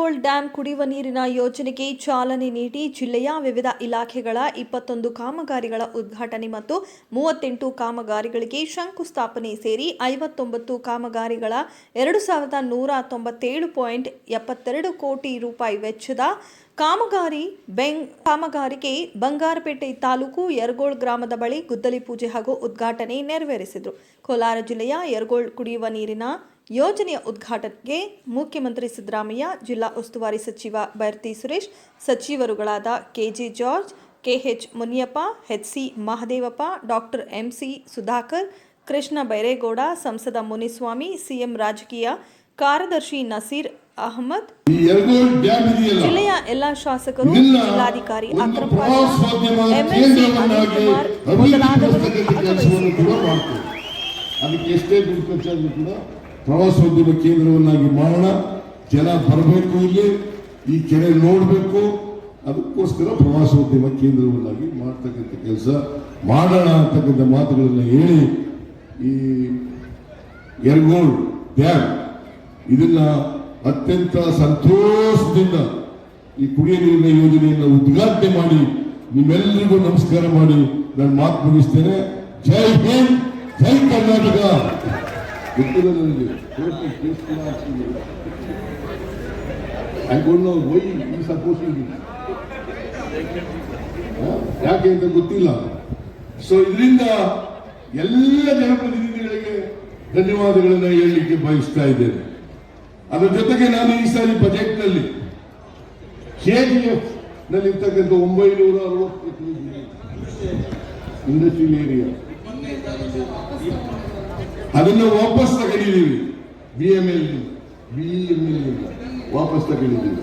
Gold dam ಕುಡಿಯುವ ನೀರಿನ ಯೋಜನೆಗೆ ಚಾಲನೆ ನೀಡಿ ಜಿಲ್ಲೆಯ ವಿವಿಧ ಇಲಾಖೆಗಳ ಇಪ್ಪತ್ತೊಂದು ಕಾಮಗಾರಿಗಳ ಉದ್ಘಾಟನೆ ಮತ್ತು ಮೂವತ್ತೆಂಟು ಕಾಮಗಾರಿಗಳಿಗೆ ಶಂಕುಸ್ಥಾಪನೆ ಸೇರಿ ಐವತ್ತೊಂಬತ್ತು ಕಾಮಗಾರಿಗಳ ಎರಡು ಸಾವಿರದ ನೂರ ತೊಂಬತ್ತೇಳು ಪಾಯಿಂಟ್ ಎಪ್ಪತ್ತೆರಡು ಕೋಟಿ ರೂಪಾಯಿ ವೆಚ್ಚದ ಕಾಮಗಾರಿ ಬೆಂಗ್ ಕಾಮಗಾರಿಗೆ ಬಂಗಾರಪೇಟೆ ತಾಲೂಕು ಯರಗೋಳ್ ಗ್ರಾಮದ ಬಳಿ ಗುದ್ದಲಿ ಪೂಜೆ ಹಾಗೂ ಉದ್ಘಾಟನೆ ನೆರವೇರಿಸಿದರು. ಕೋಲಾರ ಜಿಲ್ಲೆಯ ಯರಗೋಳ್ ಕುಡಿಯುವ ನೀರಿನ ಯೋಜನೆಯ ಉದ್ಘಾಟನೆಗೆ ಮುಖ್ಯಮಂತ್ರಿ ಸಿದ್ದರಾಮಯ್ಯ ಜಿಲ್ಲಾ ಉಸ್ತುವಾರಿ ಸಚಿವ Byrathi Suresh ಸಚಿವರುಗಳಾದ K J George K H Muniyappa H C Mahadevappa doctor M C Sudhakar Krishna Byregowda ಸಂಸದ ಮುನಿಸ್ವಾಮಿ ಸಿಎಂ ರಾಜಕೀಯ ಕಾರ್ಯದರ್ಶಿ ನಸೀರ್ ಅಹಮದ್ ಜಿಲ್ಲೆಯ ಎಲ್ಲಾ ಶಾಸಕರು ಜಿಲ್ಲಾಧಿಕಾರಿ ಅಕ್ರಮ್ ಎಂಎಲ್ಸಿ ಅನಿಲ್ ಕುಮಾರ್ ಮೊದಲಾದವರು ಅಭಿವೃದ್ಧಿಪಡಿಸತಕ್ಕಂಥ ಪ್ರವಾಸೋದ್ಯಮ ಕೇಂದ್ರವನ್ನಾಗಿ ಮಾಡೋಣ. ಜನ ಬರಬೇಕು ಇಲ್ಲಿ. ಈ ಕೆರೆ ನೋಡಬೇಕು. ಅದಕ್ಕೋಸ್ಕರ ಪ್ರವಾಸೋದ್ಯಮ ಕೇಂದ್ರವನ್ನಾಗಿ ಮಾಡ್ತಕ್ಕಂಥ ಕೆಲಸ. ಮಾಡೋಣ ಅಂತಕ್ಕಂಥ ಮಾತುಗಳನ್ನು ಹೇಳಿ ಈ ಎರ್ಗೋಲ್ ಡ್ಯಾಮ್ ಇದನ್ನ ಅತ್ಯಂತ ಸಂತೋಷದಿಂದ ಈ ಕುಡಿಯ ನೀರಿನ ಯೋಜನೆಯನ್ನು ಉದ್ಘಾಟನೆ ಮಾಡಿ ನಿಮ್ಮೆಲ್ಲರಿಗೂ ನಮಸ್ಕಾರ ಮಾಡಿ. ನಾನು ಮಾತು ಮುಗಿಸ್ತೇನೆ. ಜೈ ಹಿಂದ್, ಜೈ ಕರ್ನಾಟಕ. ನನಗೆ ಕೋರ್ಟ್ನ ಕೇಸ್ ಕೂಡ ಹಾಕ್ಸಿದ್ರು. I don't know opposing it. ಹ? ಯಾಕೆ ಅಂತ ಗೊತ್ತಿಲ್ಲ ಸೊ ಇದರಿಂದ ಎಲ್ಲ ಜನಪ್ರತಿನಿಧಿಗಳಿಗೆ ಧನ್ಯವಾದಗಳನ್ನು ಹೇಳಲಿಕ್ಕೆ ಬಯಸ್ತಾ ಇದ್ದೇನೆ ಅದರ ಜೊತೆಗೆ ನಾನು ಈ ಸಾರಿ ಬಜೆಟ್ನಲ್ಲಿ ಕೆಜಿಎಫ್ನಲ್ಲಿ ಇರ್ತಕ್ಕಂಥ ಒಂಬೈನೂರ ಅರವತ್ತು ಇಂಡಸ್ಟ್ರಿಯಲ್ ಏರಿಯಾ ಅದನ್ನು ವಾಪಸ್ ತಗೊಂಡಿದ್ದೀವಿ. B M L B M L ವಾಪಸ್ ತಗೊಂಡಿದ್ದೀವಿ.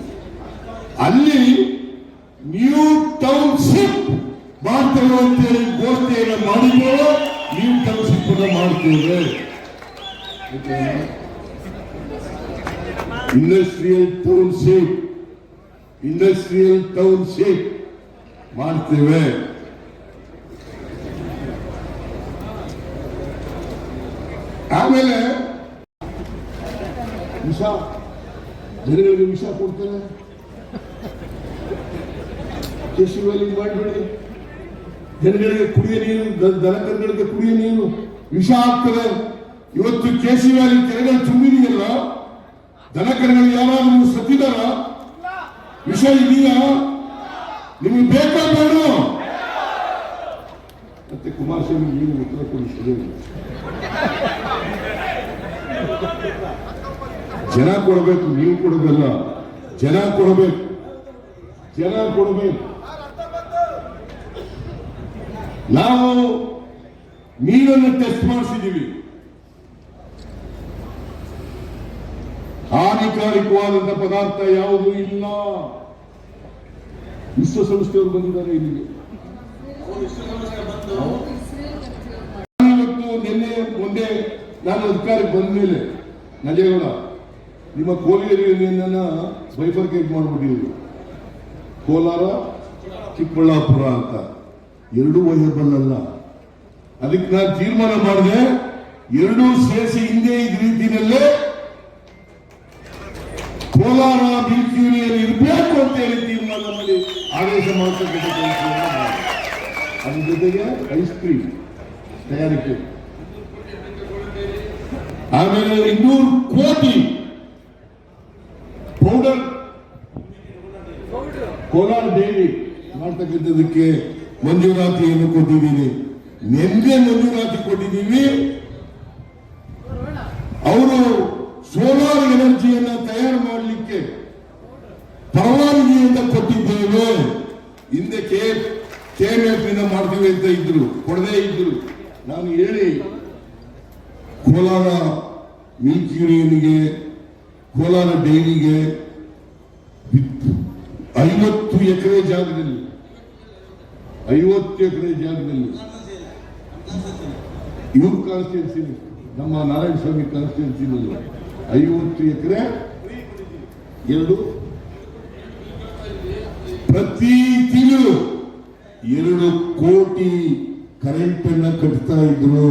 ಅಲ್ಲಿ ನ್ಯೂ ಟೌನ್ಶಿಪ್ ಮಾಡ್ತೇವೆ ಅಂತೇಳಿ ಘೋಷಣೆಯನ್ನು ಮಾಡಿದ್ದೇವೆ ನ್ಯೂ ಟೌನ್ಶಿಪ್ ಅನ್ನು ಮಾಡ್ತೇವೆ. ಇಂಡಸ್ಟ್ರಿಯಲ್ ಟೌನ್ಶಿಪ್ ಇಂಡಸ್ಟ್ರಿಯಲ್ ಟೌನ್ಶಿಪ್ ಮಾಡ್ತೇವೆ. ಆಮೇಲೆ ವಿಷ ಜನಗಳಿಗೆ ವಿಷ ಕೊಡ್ತಾರೆ? ಕೇಶಿವಲ್ಲಿ ಮಾಡಬೇಡಿ. ಜನಗಳಿಗೆ ಕುಡಿಯ ನೀರು ದನಕರುಗಳಿಗೆ ಕುಡಿಯ ನೀರು ವಿಷ ಆಗ್ತದೆ. ಇವತ್ತು ಕೇಶಿವಲ್ಲಿ ಕೆರೆಗಳು ತುಂಬಿದೆಯಲ್ಲ, ದನಕರುಗಳು ಯಾರಾದ್ರೂ ಸತ್ತಿದಾರ ವಿಷ ಇದೆಯಾ? ನಿಮಗೆ ಬೇಕಾ ಬೇಡ ಮತ್ತೆ ಕುಮಾರಸ್ವಾಮಿ ನೀವು ಉತ್ತರ ಕೊಡಿ ಜನ ಕೊಡಬೇಕು, ನೀವು ಕೊಡೋದಲ್ಲ ಜನ ಕೊಡಬೇಕು. ಜನ ಕೊಡಬೇಕು. ನಾವು ನೀರನ್ನು ಟೆಸ್ಟ್ ಮಾಡಿಸಿದ್ದೀವಿ. ಹಾನಿಕಾರಿಕವಾದಂತಹ ಪದಾರ್ಥ ಯಾವುದೂ ಇಲ್ಲ. ವಿಶ್ವಸಂಸ್ಥೆಯವರು ಬಂದಿದ್ದಾರೆ ಇಲ್ಲಿಗೆ. ಇವತ್ತು ನಿನ್ನೆ ಮುಂದೆ ನಾನು ಅಧಿಕಾರಕ್ಕೆ ಬಂದ ಮೇಲೆ ನಂಜೇಗೌಡ ನಿಮ್ಮ ಕೋಲಿಯನ್ನ ಬೈಫರ್ಕೇಟ್ ಮಾಡಿಬಿಟ್ಟಿದ್ರು ಕೋಲಾರ, ಚಿಕ್ಕಬಳ್ಳಾಪುರ ಅಂತ. ಎರಡೂ ವಯಬಲ್ ಅದಕ್ಕೆ ನಾನು ತೀರ್ಮಾನ ಮಾಡಿದೆ, ಎರಡೂ ಸೇರಿಸಿ ಹಿಂದೆ ಇದ್ದ ರೀತಿಯಲ್ಲೇ ಕೋಲಾರ ಬೀಚ್ ಯೂನಿಯನ್ ಇರಬೇಕು ಅಂತ ಹೇಳಿ ತೀರ್ಮಾನ ಮಾಡಿ ಆದೇಶ ಮಾಡ್ತಕ್ಕಂಥ. ಅದ್ರ ಜೊತೆಗೆ ಐಸ್ ಕ್ರೀಮ್ ತಯಾರಿಕೆ. ಆಮೇಲೆ ಇನ್ನೂರು ಕೋಟಿ ಡೈರಿ ಮಾಡ್ತಕ್ಕಂಥದಕ್ಕೆ ಮಂಜೂರಾತಿಯನ್ನು ಕೊಟ್ಟಿದ್ದೀನಿ. ನಿಮ್ಗೆ ಮಂಜೂರಾತಿ ಕೊಟ್ಟಿದ್ದೀವಿ. ಅವರು ಸೋಲಾರ್ ಎನರ್ಜಿಯನ್ನು ತಯಾರು ಮಾಡಲಿಕ್ಕೆ ಪರವಾನಗಿಯಿಂದ ಕೊಟ್ಟಿದ್ದೇವೆ. ಹಿಂದೆ ಕೆ ಕೆಎಂಎಫ್ನಿಂದ ಮಾಡ್ತೀವಿ ಅಂತ ಇದ್ರು, ಕೊಡದೇ ಇದ್ರು. ನಾನು ಹೇಳಿ, ಕೋಲಾರ ಮಿಲ್ಕ್ ಯೂನಿಯನ್ಗೆ, ಕೋಲಾರ ಡೈರಿಗೆ ಐವತ್ತು ಎಕರೆ ಜಾಗದಲ್ಲಿ. ಐವತ್ತು ಎಕರೆ ಜಾಗದಲ್ಲಿ. ಇವ್ರ ಕಾನ್ಸ್ಟಿಟ್ಯೂನ್ಸಿ ನಮ್ಮ ನಾರಾಯಣ ಸ್ವಾಮಿ ಕಾನ್ಸ್ಟಿಟ್ಯೂನ್ಸಿನಲ್ಲಿ ಐವತ್ತು ಎಕರೆ, ಎರಡು. ಪ್ರತಿ ತಿಂಗಳು ಎರಡು ಕೋಟಿ ಕರೆಂಟ್ ಅನ್ನ ಕಟ್ತಾ ಇದ್ರು.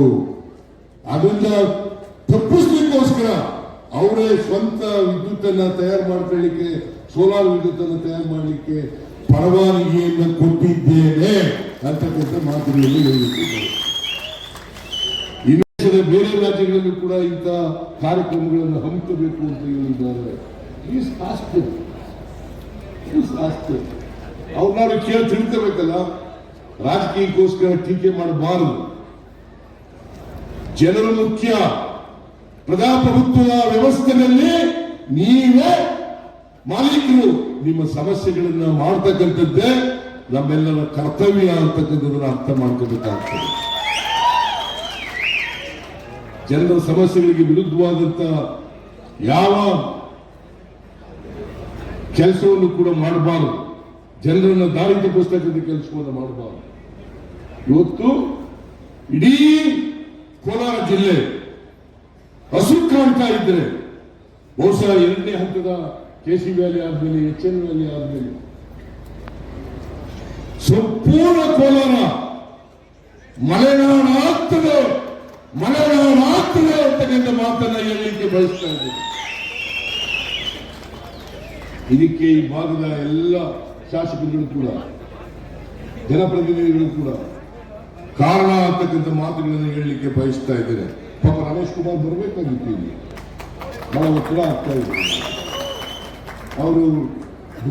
ಅದನ್ನ ತಪ್ಪಿಸ್ಲಿಕ್ಕೋಸ್ಕರ ಅವರೇ ಸ್ವಂತ ವಿದ್ಯುತ್ ಅನ್ನ ತಯಾರು ಮಾಡ್ಕೊಳ್ಳಿಕ್ಕೆ ಸೋಲಾರ್ ವಿದ್ಯುತ್ ಅನ್ನು ತಯಾರು ಮಾಡಲಿಕ್ಕೆ ಪರವಾನಗಿಯನ್ನು ಕೊಟ್ಟಿದ್ದೇನೆ ಅಂತಕ್ಕಂಥ ಇನ್ನು ದೇಶದ ಬೇರೆ ರಾಜ್ಯಗಳಲ್ಲಿ ಕೂಡ ಇಂಥ ಕಾರ್ಯಕ್ರಮಗಳನ್ನು ಹಮ್ಮಿಕಬೇಕು ಅಂತ ಹೇಳಿದ್ದಾರೆ. ಅವ್ರನ್ನ ಕೇಳಿ ತಿಳ್ಕೋಬೇಕಲ್ಲ. ರಾಜಕೀಯಕ್ಕೋಸ್ಕರ ಟೀಕೆ ಮಾಡಬಾರದು. ಜನರು ಮುಖ್ಯ. ಪ್ರಜಾಪ್ರಭುತ್ವದ ವ್ಯವಸ್ಥೆಯಲ್ಲಿ ನೀವೇ ಮಾಲೀಕರು ನಿಮ್ಮ ಸಮಸ್ಯೆಗಳನ್ನ ಮಾಡ್ತಕ್ಕಂಥದ್ದೇ ನಮ್ಮೆಲ್ಲರ ಕರ್ತವ್ಯ ಅಂತಕ್ಕಂಥದ್ದನ್ನ ಅರ್ಥ ಮಾಡ್ಕೋಬೇಕಾಗ್ತದೆ. ಜನರ ಸಮಸ್ಯೆಗಳಿಗೆ ವಿರುದ್ಧವಾದಂತ ಯಾವ ಕೆಲಸವನ್ನು ಕೂಡ ಮಾಡಬಾರದು. ಜನರನ್ನ ದಾರಿ ತಪ್ಪಿಸ್ತಕ್ಕಂಥ ಕೆಲಸವನ್ನು ಮಾಡಬಾರದು. ಇವತ್ತು ಇಡೀ ಕೋಲಾರ ಜಿಲ್ಲೆ ಹಸು ಕಾಣ್ತಾ ಇದ್ರೆ ಬಹುಶಃ ಎರಡನೇ ಹಂತದ ಕೆ ಸಿ ವ್ಯಾಲಿ ಆದ್ಮೇಲೆ ಎಚ್ ಎನ್ ವ್ಯಾಲಿ ಆದ್ಮೇಲೆ ಸಂಪೂರ್ಣ ಕೋಲಾರ. ಮಲೆನಾಡು ಆಗ್ತದೆ ಮಲೆನಾಡು ಆಗ್ತದೆ ಅಂತಕ್ಕಂಥ ಮಾತನ್ನ ಹೇಳಲಿಕ್ಕೆ ಬಯಸ್ತಾ ಇದ್ದೀನಿ. ಇದಕ್ಕೆ ಈ ಭಾಗದ ಎಲ್ಲ ಶಾಸಕರುಗಳು ಕೂಡ, ಜನಪ್ರತಿನಿಧಿಗಳು ಕೂಡ ಕಾರಣ ಅಂತಕ್ಕಂಥ ಮಾತುಗಳನ್ನು ಹೇಳಲಿಕ್ಕೆ ಬಯಸ್ತಾ ಇದ್ದಾರೆ ಪಾಪ ರಮೇಶ್ ಕುಮಾರ್ ಬರಬೇಕಾಗಿತ್ತು ಇಲ್ಲಿ. ಬಹಳ ಒತ್ತಡ ಆಗ್ತಾ ಇದೆ. ಅವರು